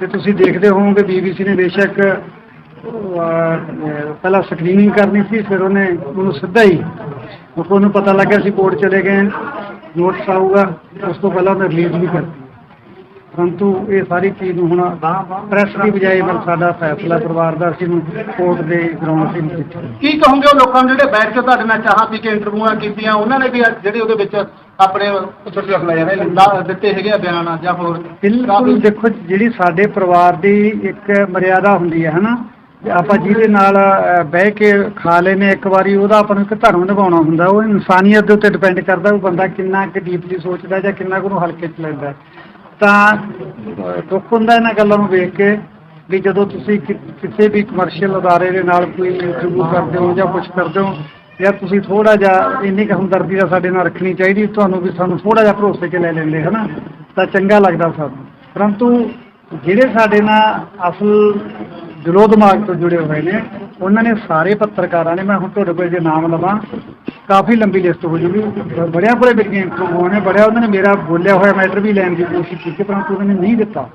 ਤੇ ਤੁਸੀਂ ਦੇਖਦੇ ਹੋਵੋਗੇ ਬੀਬੀਸੀ ਨੇ ਬੇਸ਼ੱਕ ਪਹਿਲਾਂ ਸਕਰੀਨਿੰਗ ਕਰਨੀ ਸੀ, ਫਿਰ ਉਹਨੇ ਉਹਨੂੰ ਸਿੱਧਾ ਹੀ ਉਹਨੂੰ ਪਤਾ ਲੱਗਿਆ ਸੀ ਕੋਰਟ ਚਲੇ ਗਏ ਨੋਟਿਸ ਆਊਗਾ, ਉਸ ਤੋਂ ਪਹਿਲਾਂ ਉਹਨੇ ਰਿਲੀਜ਼ ਵੀ ਕਰਤੀ। ਪਰੰਤੂ ਇਹ ਸਾਰੀ ਚੀਜ਼ ਨੂੰ ਹੁਣ ਪ੍ਰੈਸ ਦੀ ਬਜਾਏ ਪਰ ਸਾਡਾ ਫੈਸਲਾ ਪਰਿਵਾਰ ਦਾ ਅਸੀਂ ਨੂੰ ਕੋਰਟ ਦੇ ਗਰਾਊਂਡ ਤੇ ਨਹੀਂ ਕੀ ਕਹੋਗੇ ਉਹ ਲੋਕਾਂ ਨੂੰ ਜਿਹੜੇ ਬੈਠ ਕੇ ਤੁਹਾਡੇ ਨਾਲ ਚਾਹਾਂ ਪੀ ਕੇ ਇੰਟਰਵਿਊਆਂ ਕੀਤੀਆਂ, ਉਹਨਾਂ ਨੇ ਵੀ ਜਿਹੜੇ ਉਹਦੇ ਵਿੱਚ ਆਪਣੇ ਛੋਟੇ ਰੱਖ ਲਿਆ ਨੇ ਦਿੱਤੇ ਹੈਗੇ ਆ ਬਿਆਨ ਜਾਂ ਹੋਰ। ਬਿਲਕੁਲ ਦੇਖੋ ਜਿਹੜੀ ਸਾਡੇ ਪਰਿਵਾਰ ਦੀ ਇੱਕ ਮਰਿਆਦਾ ਹੁੰਦੀ ਹੈ ਹਨਾ? ਆਪਾਂ ਜਿਹਦੇ ਨਾਲ ਬਹਿ ਕੇ ਖਾ ਲੈਨੇ ਇੱਕ ਵਾਰੀ ਉਹਦਾ ਆਪਾਂ ਨੂੰ ਇੱਕ ਧਰਮ ਨਿਭਾਉਣਾ ਹੁੰਦਾ ਉਹ ਇਨਸਾਨੀਅਤ ਦੇ ਉੱਤੇ ਡਿਪੈਂਡ ਕਰਦਾ ਉਹ ਬੰਦਾ ਕਿੰਨਾ ਕੁ ਡੀਪਲੀ ਸੋਚਦਾ ਜਾਂ ਕਿੰਨਾ ਕੁ ਉਹਨੂੰ ਹਲਕੇ ਚ ਲੈਂਦਾ ਤਾਂ ਦੁੱਖ ਹੁੰਦਾ ਇਹਨਾਂ ਗੱਲਾਂ ਨੂੰ ਵੇਖ ਕੇ ਵੀ ਜਦੋਂ ਤੁਸੀਂ ਕਿਸੇ ਵੀ ਕਮਰਸ਼ੀਅਲ ਅਦਾਰੇ ਦੇ ਨਾਲ ਕੋਈ ਇੰਟਰਵਿਊ ਕਰਦੇ ਹੋ ਜਾਂ ਕੁਝ ਕਰਦੇ ਹੋ ਜਾਂ ਤੁਸੀਂ ਥੋੜਾ ਜਿਹਾ ਇੰਨੀ ਕੁ ਹਮਦਰਦੀ ਦਾ ਸਾਡੇ ਨਾਲ ਰੱਖਣੀ ਚਾਹੀਦੀ, ਤੁਹਾਨੂੰ ਵੀ ਸਾਨੂੰ ਥੋੜਾ ਜਿਹਾ ਭਰੋਸੇ 'ਚ ਲੈ ਲੈਂਦੇ, ਹਨਾ? ਤਾਂ ਚੰਗਾ ਲੱਗਦਾ ਸਾਨੂੰ ਪਰੰਤੂ ਜਿਹੜੇ ਸਾਡੇ ਨਾਲ ਅਸਲ ਦਿਲੋਂ ਦਿਮਾਗ ਤੋਂ ਜੁੜੇ ਹੋਏ ਨੇ, ਉਹਨਾਂ ਨੇ ਸਾਰੇ ਪੱਤਰਕਾਰਾਂ ਨੇ, ਮੈਂ ਹੁਣ ਤੁਹਾਡੇ ਕੋਲ ਜੇ ਨਾਮ ਲਵਾਂ, ਕਾਫੀ ਲੰਬੀ ਲਿਸਟ ਹੋ ਜੂਗੀ। ਬੜਿਆ ਬੜੇ ਵਿਗਿਆਨਕ ਹੋਣੇ ਬੜਿਆ ਉਹਨਾਂ ਨੇ ਮੇਰਾ ਬੋਲਿਆ ਹੋਇਆ ਮੈਟਰ ਵੀ ਲੈਣ ਦੀ ਕੋਸ਼ਿਸ਼ ਕੀਤੀ, ਪਰੰਤੂ ਉਹਨਾਂ ਨੇ ਨਹੀਂ ਦਿੱਤਾ।